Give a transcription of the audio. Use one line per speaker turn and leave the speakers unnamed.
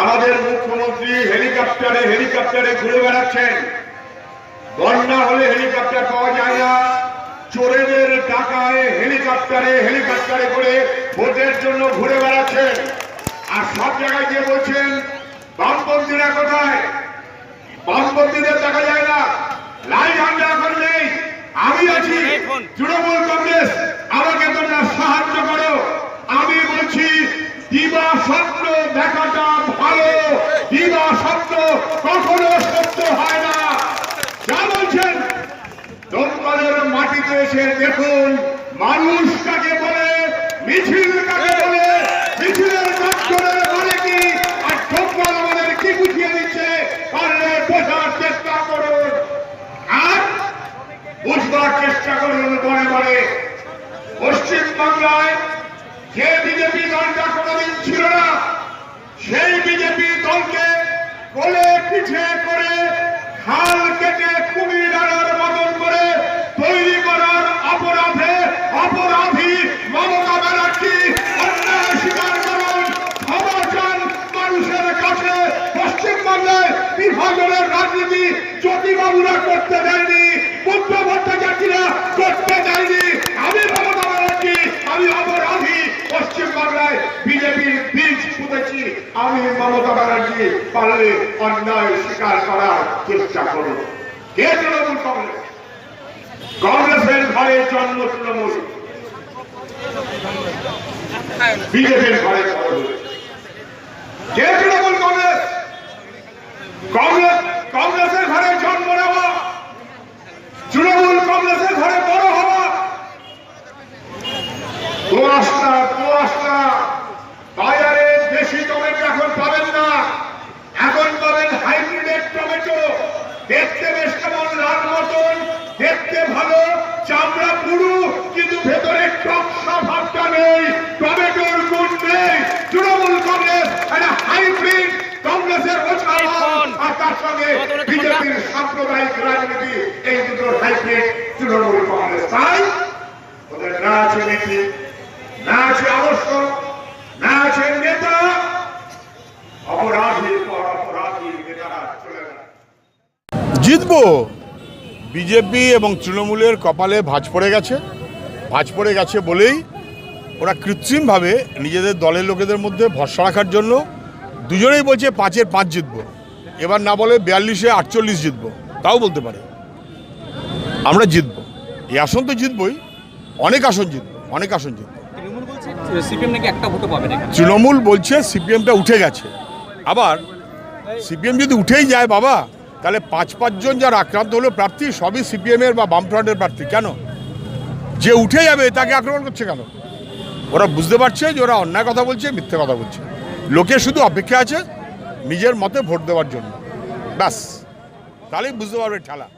আমাদের মুখ্যমন্ত্রী হেলিকপ্টারে হেলিকপ্টারে ঘুরে বেড়াচ্ছেন। বন্যা হলে হেলিকপ্টার পাওয়া যায় না। চোরেদের টাকায় হেলিকপ্টারে হেলিকপ্টারে করে ভোটের জন্য ঘুরে বেড়াচ্ছেন। চেষ্টা করুন মনে মনে পশ্চিম বাংলায় যে বিজেপি দলটা কোনোদিন ছিল না, সেই বিজেপি দলকে কোলে পিঠে করে খাল কেটে কুমির আনার মতন করে তৈরি করার অপরাধে অপরাধী মমতা ব্যানার্জি অন্যায় স্বীকার করুন। ক্ষমা চান মানুষের কাছে পশ্চিমবাংলায় বিভাজনের রাজনীতি জ্যোতিবাবুরা করতে দেয়নি। করতে দেয়নি আমি মমতা ব্যানার্জি, আমি অপরাধী। পশ্চিমবাংলায় বিজেপির বীজ পুঁতেছি আমি মমতা ব্যানার্জি পারলে অন্যায় স্বীকার করার চেষ্টা করুন কে তৃণমূল কংগ্রেস? কংগ্রেসের ঘরে জন্ম তৃণমূল। বিজেপির ঘরে বড় হয়েছে। কে তৃণমূল কংগ্রেস কংগ্রেস কংগ্রেসের ঘরে জন্ম নেওয়া তৃণমূল কংগ্রেসের ঘরে বড় হওয়া কুয়াশা কুয়াশা বাজারে দেশি টমেটো এখন পাবেন না এখন পাবেন হাইব্রিডের টমেটো দেখতে বেশ কেমন লাল মতন দেখতে ভালো চামড়া পুরু কিন্তু ভেতরে টকসা ভাবটা নেই। টমেটোর গুণ নেই। তৃণমূল কংগ্রেস একটা হাইব্রিড কংগ্রেসের ওঝালাম আর তার সঙ্গে বিজেপির সাম্প্রদায়িক রাজনীতি এই দুটোর হাইব্রিড তৃণমূল কংগ্রেস। তাই ওদের না আছে নীতি না আছে আদর্শ না আছে নেতা অপরাধীর পর অপরাধীর নেতারা চলে গেল।
জিতবো। বিজেপি এবং তৃণমূলের কপালে ভাঁজ পড়ে গেছে। ভাঁজ পড়ে গেছে বলেই ওরা কৃত্রিমভাবে নিজেদের দলের লোকেদের মধ্যে ভরসা রাখার জন্য দুজনেই বলছে পাঁচের পাঁচ জিতবো। এবার না বলে বিয়াল্লিশে আটচল্লিশ জিতবো। তাও বলতে পারে। আমরা জিতবো। এই আসন তো জিতবই। অনেক আসন জিতবো। অনেক আসন জিতবো। তৃণমূল বলছে সিপিএমটা উঠে গেছে। আবার সিপিএম যদি উঠেই যায় বাবা তাহলে পাঁচ পাঁচজন যারা আক্রান্ত হলো প্রার্থী, সবই সিপিএমের বা বামফ্রন্টের প্রার্থী। কেন? যে উঠে যাবে, তাকে আক্রমণ করছে কেন? ওরা বুঝতে পারছে যে ওরা অন্যায় কথা বলছে, মিথ্যে কথা বলছে। লোকে শুধু অপেক্ষা আছে নিজের মতে ভোট দেওয়ার জন্য। ব্যাস। তাহলেই বুঝতে পারবে ঠেলা।